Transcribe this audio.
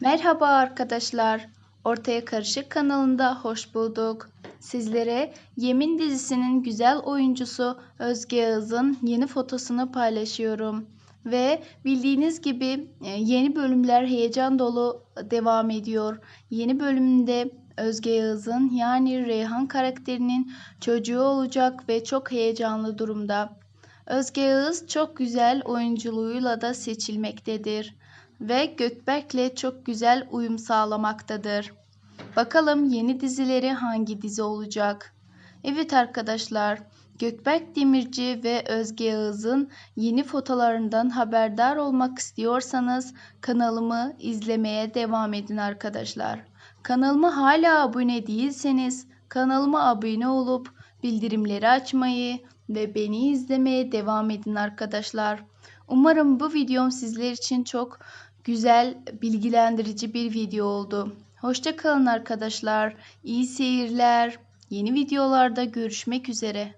Merhaba arkadaşlar. Ortaya Karışık kanalında hoş bulduk. Sizlere Yemin dizisinin güzel oyuncusu Özge Yağız'ın yeni fotosunu paylaşıyorum. Ve bildiğiniz gibi e, yeni bölümler heyecan dolu devam ediyor. Yeni bölümde Özge Yağız'ın yani Reyhan karakterinin çocuğu olacak ve çok heyecanlı durumda. Özge Yağız çok güzel oyunculuğuyla da seçilmektedir ve Gökberk'le çok güzel uyum sağlamaktadır. Bakalım yeni dizileri hangi dizi olacak? Evet arkadaşlar, Gökberk Demirci ve Özge Yağız'ın yeni fotolarından haberdar olmak istiyorsanız kanalımı izlemeye devam edin arkadaşlar. Kanalıma hala abone değilseniz kanalıma abone olup bildirimleri açmayı ve beni izlemeye devam edin arkadaşlar. Umarım bu videom sizler için çok güzel, bilgilendirici bir video oldu. Hoşça kalın arkadaşlar. İyi seyirler. Yeni videolarda görüşmek üzere.